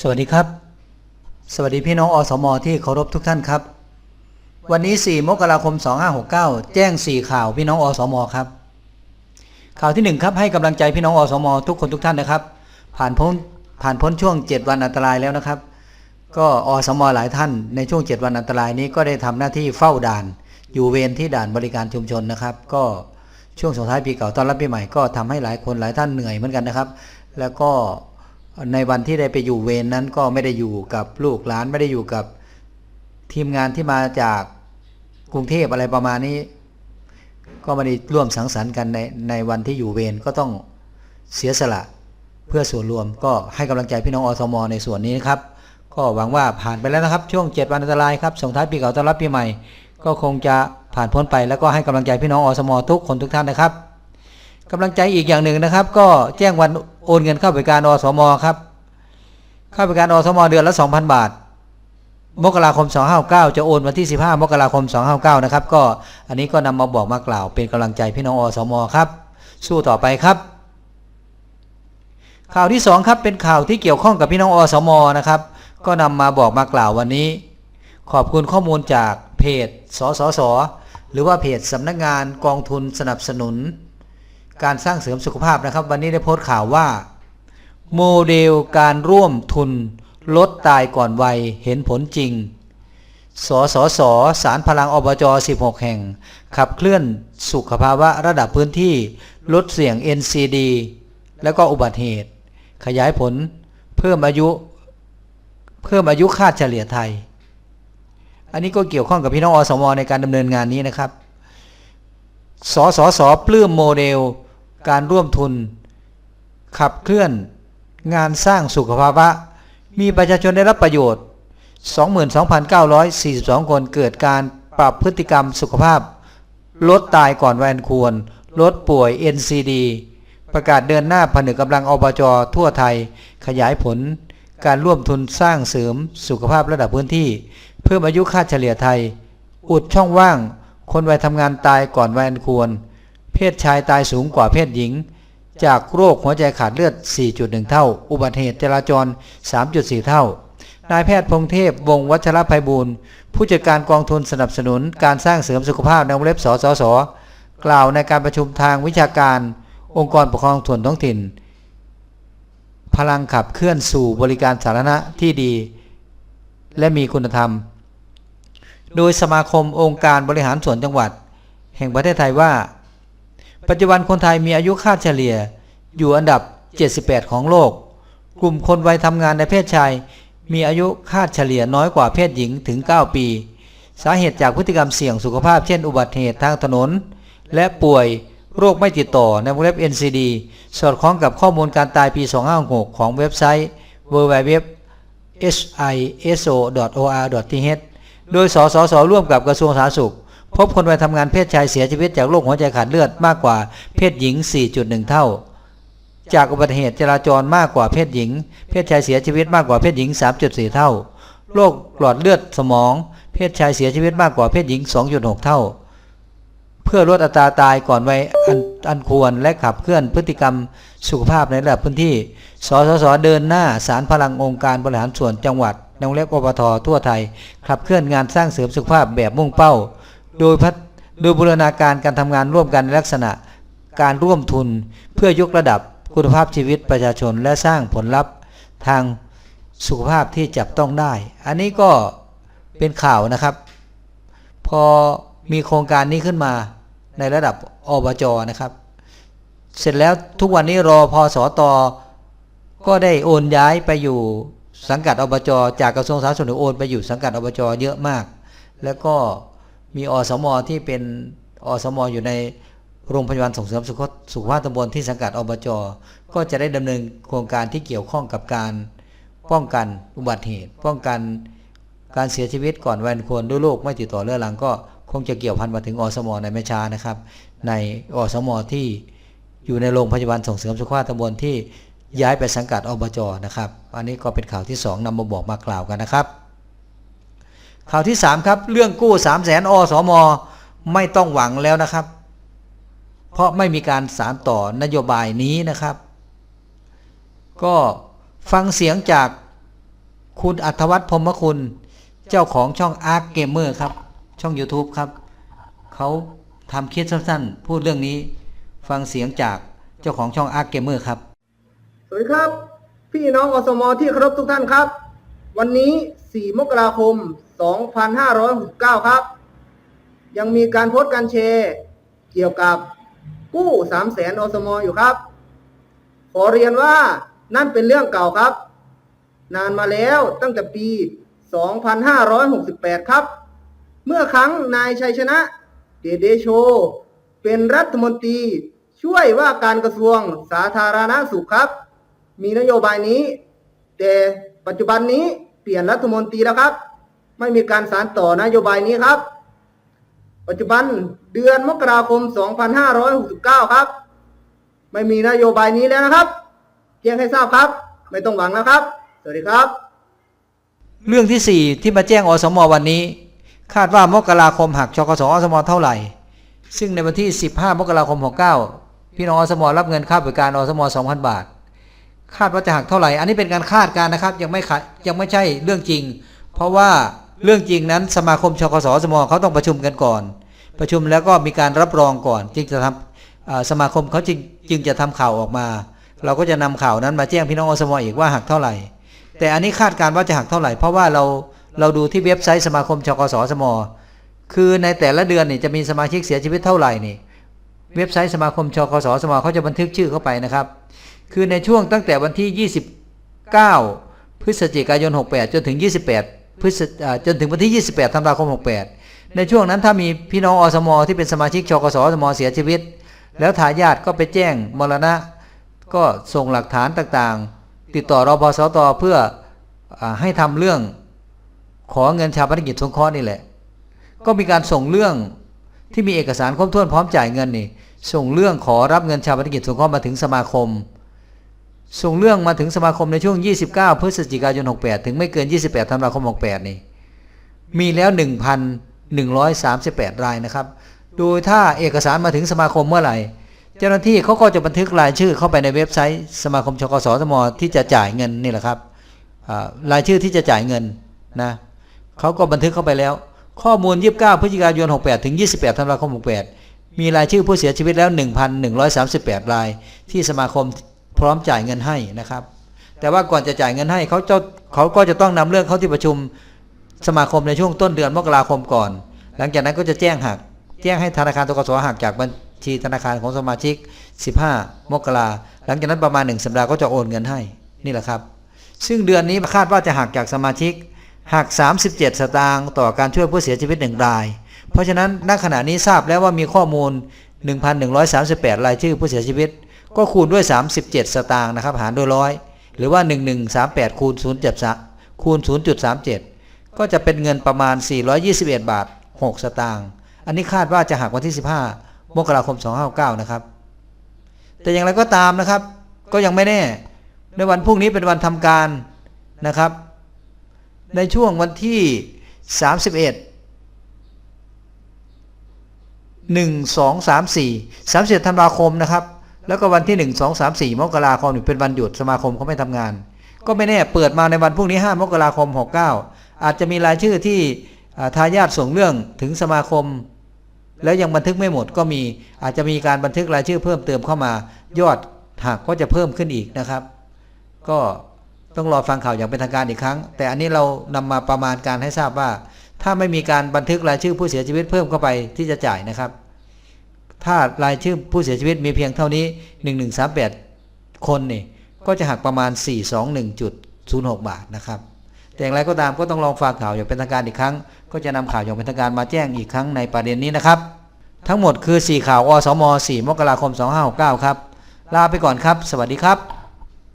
สวัสดีครับ สวัสดีพี่น้องอสมที่เคารพทุกท่านครับ วันนี้ 4 มกราคม 2569 แจ้ง 4 ข่าวพี่น้องอสมครับ ข่าวที่ 1 ครับให้กำลังใจพี่น้องอสมทุกคนทุกท่านนะครับ ผ่านพ้นผ่านพ้นช่วง 7 วันอันตรายแล้วนะครับ ก็อสมหลายท่านในช่วง 7 วันอันตรายนี้ก็ได้ทำหน้าที่เฝ้าด่าน อยู่เวรที่ด่านบริการชุมชนนะครับ ก็ช่วงสงท้ายปีเก่าต้อนรับปีใหม่ก็ทำให้หลายคนหลายท่านเหนื่อยเหมือนกันนะครับ แล้วก็ ในวันที่ได้ไปอยู่เวรนนั้นก็ไม่ได้อยู่กับลูกหลานไม่ได้อยู่กับทีมงานที่มาจากกรุงเทพอะไรประมาณนี้ ก็ไม่ได้ร่วมสังสรรค์กันในในวันที่อยู่เวรก็ต้องเสียสละเพื่อส่วนรวมก็ให้กำลังใจพี่น้องอสมในส่วนนี้นะครับ ก็หวังว่าผ่านไปแล้วนะครับ ช่วง 7 วันอันตรายครับส่งท้ายปีเก่าต้อนรับปีใหม่ ก็คงจะผ่านพ้นไปแล้วก็ให้กำลังใจพี่น้องอสมทุกคนทุกท่านนะครับ กำลังใจอีกอย่างหนึ่งนะครับ ก็แจ้งวันโอนเงินเข้าบริการอสมครับเข้าบริการอสมเดือนละ 2,000 บาท มกราคม 259 จะโอนวันที่ 15 มกราคม 259 นะครับ ก็อันนี้ก็นำมาบอกมากล่าว เป็นกำลังใจพี่น้องอสมครับ สู้ต่อไปครับ ข่าวที่ 2 ครับเป็นข่าวที่เกี่ยวข้องกับพี่น้องอสมนะครับ ก็นำมาบอกมากล่าววันนี้ ขอบคุณข้อมูลจากเพจสสส หรือว่าเพจสำนักงานกองทุนสนับสนุน การสร้างเสริมสุขภาพนะครับ วันนี้ได้โพสต์ข่าวว่า โมเดลการร่วมทุนลดตายก่อนวัยเห็นผลจริง สสส สารพลังอบจ 16 แห่ง ขับเคลื่อนสุขภาวะระดับพื้นที่ลดเสี่ยง NCD แล้วก็อุบัติเหตุ ขยายผลเพิ่มอายุ เพิ่มอายุคาดเฉลี่ยไทย อันนี้ก็เกี่ยวข้องกับพี่น้องอสมในการดำเนินงานนี้นะครับสสส ปลื้มโมเดล การร่วมทุน ขับเคลื่อนงานสร้างสุขภาวะ มีประชาชนได้รับประโยชน์ 22,942 คนเกิดการปรับพฤติกรรมสุขภาพ ลดตายก่อนวัยอันควร ลดป่วย NCD ประกาศเดินหน้าผนึกกำลังอบจทั่วไทย ขยายผล การร่วมทุนสร้างเสริมสุขภาพระดับพื้นที่ เพิ่มอายุค่าเฉลี่ยไทย อุดช่องว่าง คนวัยทำงานตายก่อนวัยอันควร เพศชายตายสูงกว่าเพศหญิง จากโรคหัวใจขาดเลือด 4.1 เท่า อุบัติเหตุจราจร 3.4 เท่านายแพทย์พงเทพวงวัชรภัยบูรณ์ ผู้จัดการกองทุนสนับสนุนการสร้างเสริมสุขภาพในวงเล็บสสสกล่าวในการประชุมทางวิชาการ องค์กรปกครองส่วนท้องถิ่น พลังขับเคลื่อนสู่บริการสาธารณะที่ดี และมีคุณธรรม โดยสมาคมองค์การบริหารส่วนจังหวัด แห่งประเทศไทยว่า ปัจจุบันคนไทยมีอายุคาดเฉลี่ย อยู่อันดับ 78 ของโลก กลุ่มคนวัยทำงานในเพศชาย มีอายุคาดเฉลี่ยน้อยกว่าเพศหญิงถึง 9 ปี สาเหตุจากพฤติกรรมเสี่ยงสุขภาพเช่นอุบัติเหตุทางถนน และป่วยโรคไม่ติดต่อในวงเล็บ NCD สอดคล้องกับข้อมูลการตายปี 256ของเว็บไซต์ www hiso.or.th โดยสสสร่วมกับกระทรวงสาธารณสุข พบคนวัยทำงานเพศชายเสียชีวิตจากโรคหัวใจขาดเลือดมากกว่าเพศหญิง 4.1 เท่า จากอุบัติเหตุจราจรมากกว่าเพศหญิง เพศชายเสียชีวิตมากกว่าเพศหญิง 3.4 เท่า โรคหลอดเลือดสมอง เพศชายเสียชีวิตมากกว่าเพศหญิง 2.6 เท่า เพื่อลดอัตราตายก่อนวัยอันอันควรและขับเคลื่อนพฤติกรรมสุขภาพในระดับพื้นที่ สสส เดินหน้าสารพลังองค์การบริหารส่วนจังหวัดนวงเล็บอบททั่วไทยขับเคลื่อนงานสร้างเสริมสุขภาพแบบมุ่งเป้า โดยพัฒโดยบูรณาการการทำงานร่วมกันในลักษณะการร่วมทุนเพื่อยกระดับคุณภาพชีวิตประชาชนและสร้างผลลัพธ์ทางสุขภาพที่จับต้องได้ อันนี้ก็เป็นข่าวนะครับ พอมีโครงการนี้ขึ้นมาในระดับอบจนะครับ เสร็จแล้วทุกวันนี้รอพอสอตอก็ได้โอนย้ายไปอยู่สังกัดอบจจากกระทรวงสาธารณสุขโอนไปอยู่สังกัดอบจเยอะมาก แล้วก็ มีอสมที่เป็นอสมอยู่ในโรงพยาบาลส่งเสริมสุขสุขภาพตำบลที่สังกัดอบจก็จะได้ดำเนินโครงการที่เกี่ยวข้องกับการป้องกันอุบัติเหตุ ป้องกันการเสียชีวิตก่อนวัยอันควรด้วยโรคไม่ติดต่อเรื้อรังก็คงจะเกี่ยวพันมาถึงอสมในไม่ช้านะครับ ในอสมที่อยู่ในโรงพยาบาลส่งเสริมสุขภาพตำบลที่ย้ายไปสังกัดอบจนะครับ อันนี้ก็เป็นข่าวที่ 2นำมาบอกมากล่าวกันนะครับ ข่าวที่ 3 ครับ เรื่องกู้3 0 0แสนอสมไม่ต้องหวังแล้วนะครับ เพราะไม่มีการสารต่อนโยบายนี้นะครับ ก็ฟังเสียงจากคุณอัธวัฒน์พรมคุณ เจ้าของช่อง Arc Gamer ครับ ช่อง YouTube ครับ เขาทำคลิปสั้นๆ พูดเรื่องนี้ ฟังเสียงจากเจ้าของช่อง Arc Gamer ครับ สวัสดีครับ พี่น้องอสมที่เคารพทุกท่านครับ วันนี้ 4 มกราคม 2569 ครับ ยังมีการโพสต์การแชร์เกี่ยวกับกู้3แสนอสมอยู่ครับ ขอเรียนว่านั่นเป็นเรื่องเก่าครับ นานมาแล้วตั้งแต่ปี 2568 ครับ เมื่อครั้งนายชัยชนะ เดเดโช เป็นรัฐมนตรีช่วยว่าการกระทรวงสาธารณสุขครับ มีนโยบายนี้ แต่ปัจจุบันนี้เปลี่ยนรัฐมนตรีแล้วครับ ไม่มีการสานต่อนโยบายนี้ครับ ปัจจุบันเดือนมกราคม 2569 ครับ ไม่มีนโยบายนี้แล้วนะครับแจ้งให้ทราบครับ ไม่ต้องหวังนะครับ สวัสดีครับ เรื่องที่ 4 ที่มาแจ้งอสมวันนี้ คาดว่ามกราคมหักชกสอสมเท่าไหร่ ซึ่งในวันที่ 15 มกราคม 69 พี่น้องอสมรับเงินค่าบริการอสม 2,000 บาท คาดว่าจะหักเท่าไหร่ อันนี้เป็นการคาดการณ์นะครับ ยังไม่ขะยังไม่ใช่เรื่องจริง เพราะว่า เรื่องจริงนั้นสมาคมชกสสมเขาต้องประชุมกันก่อน ประชุมแล้วก็มีการรับรองก่อน จึงจะทำอ่าสมาคมเขาจึงจึงจะทำข่าวออกมา เราก็จะนำข่าวนั้นมาแจ้งพี่น้องอสมอีกว่าหักเท่าไหร่ แต่อันนี้คาดการณ์ว่าจะหักเท่าไหร่ เพราะว่าเราเราดูที่เว็บไซต์สมาคมชกสสมคือในแต่ละเดือนนี่จะมีสมาชิกเสียชีวิตเท่าไหร่นี่เว็บไซต์สมาคมชกสสมเขาจะบันทึกชื่อเข้าไปนะครับ คือในช่วงตั้งแต่วันที่ 29 พฤศจิกายน 68 จนถึง 28 พฤศจนถึงวันที่ 28ธันวาคม 68 ในช่วงนั้นถ้ามีพี่น้องอสม ที่เป็นสมาชิกชกสสมเสียชีวิต แล้วทายาทก็ไปแจ้งมรณะ ก็ส่งหลักฐานต่างๆ ติดต่อรพสตเพื่ออให้ทำเรื่องขอเงินชาปนกิจสงเคราะห์นี่แหละ ก็มีการส่งเรื่องที่มีเอกสารครบถ้วนพร้อมจ่ายเงินนี่ส่งเรื่องขอรับเงินชาปนกิจสงเคราะห์มาถึงสมาคม ส่งเรื่องมาถึงสมาคมในช่วง 29 พฤศจิกายน 68 ถึงไม่เกิน 28ธันวาคม 68 นี่มีแล้ว 1,138 รายนะครับ โดยถ้าเอกสารมาถึงสมาคมเมื่อไหร่ เจ้าหน้าที่เขาก็จะบันทึกรายชื่อเข้าไปในเว็บไซต์สมาคมชกสสมที่จะจ่ายเงินนี่แหละครับอ่ารายชื่อที่จะจ่ายเงินนะเขาก็บันทึกเข้าไปแล้ว ข้อมูล 29 พฤศจิกายน 68 ถึง 28ธันวาคม 68 มีรายชื่อผู้เสียชีวิตแล้ว 1,138 ราย ที่สมาคม พร้อมจ่ายเงินให้นะครับ แต่ว่าก่อนจะจ่ายเงินให้เขาเจ้าเขาก็จะต้องนำเรื่องเข้าที่ประชุมสมาคมในช่วงต้นเดือนมกราคมก่อน หลังจากนั้นก็จะแจ้งหัก แจ้งให้ธนาคารตกสหักจากบัญชีธนาคารของสมาชิก 15 มกราหลังจากนั้นประมาณ 1 สัปดาห์ก็จะโอนเงินให้นี่แหละครับ ซึ่งเดือนนี้คาดว่าจะหักจากสมาชิกหัก 37 สตางค์ต่อการช่วยผู้เสียชีวิตหนึ่งราย เพราะฉะนั้นณขณะนี้ทราบแล้วว่ามีข้อมูล 1,138 รายชื่อผู้เสียชีวิต ก็คูณด้วย 37 สตางค์นะครับ หารด้วยร้อยหรือว่า 1138 คูณ0.3คูณ 0.37 ก็จะเป็นเงินประมาณ 421 บาท 6 สตางค์อันนี้คาดว่าจะหักวันที่ 15มกราคม 2569นะครับ แต่อย่างไรก็ตามนะครับ ก็ยังไม่แน่ ในวันพรุ่งนี้เป็นวันทำการนะครับ ในช่วงวันที่ 31 1 2 3 4 31ธันวาคมนะครับ แล้วก็วันที่1 2 3 4มกราคมเป็นวันหยุดสมาคมเขาไม่ทำงาน ก็ไม่แน่เปิดมาในวันพรุ่งนี้5มกราคม69อาจจะมีรายชื่อที่ทายาทส่งเรื่องถึงสมาคม แล้วยังบันทึกไม่หมดก็มีอาจจะมีการบันทึกรายชื่อเพิ่มเติมเข้ามายอดหักก็จะเพิ่มขึ้นอีกนะครับ ก็ต้องรอฟังข่าวอย่างเป็นทางการอีกครั้ง แต่อันนี้เรานำมาประมาณการให้ทราบว่า ถ้าไม่มีการบันทึกรายชื่อผู้เสียชีวิตเพิ่มเข้าไปที่จะจ่ายนะครับ ถ้ารายชื่อผู้เสียชีวิตมีเพียงเท่านี้ 1138 คนนี่ก็จะหักประมาณ 421.06 บาทนะครับ แต่อย่างไรก็ตามก็ต้องลองฟังข่าวอย่างเป็นทางการอีกครั้ง ก็จะนำข่าวอย่างเป็นทางการมาแจ้งอีกครั้งในประเด็นนี้นะครับ ทั้งหมดคือ 4 ข่าวอสม 4 มกราคม 2569 ครับ ลาไปก่อนครับ สวัสดีครับ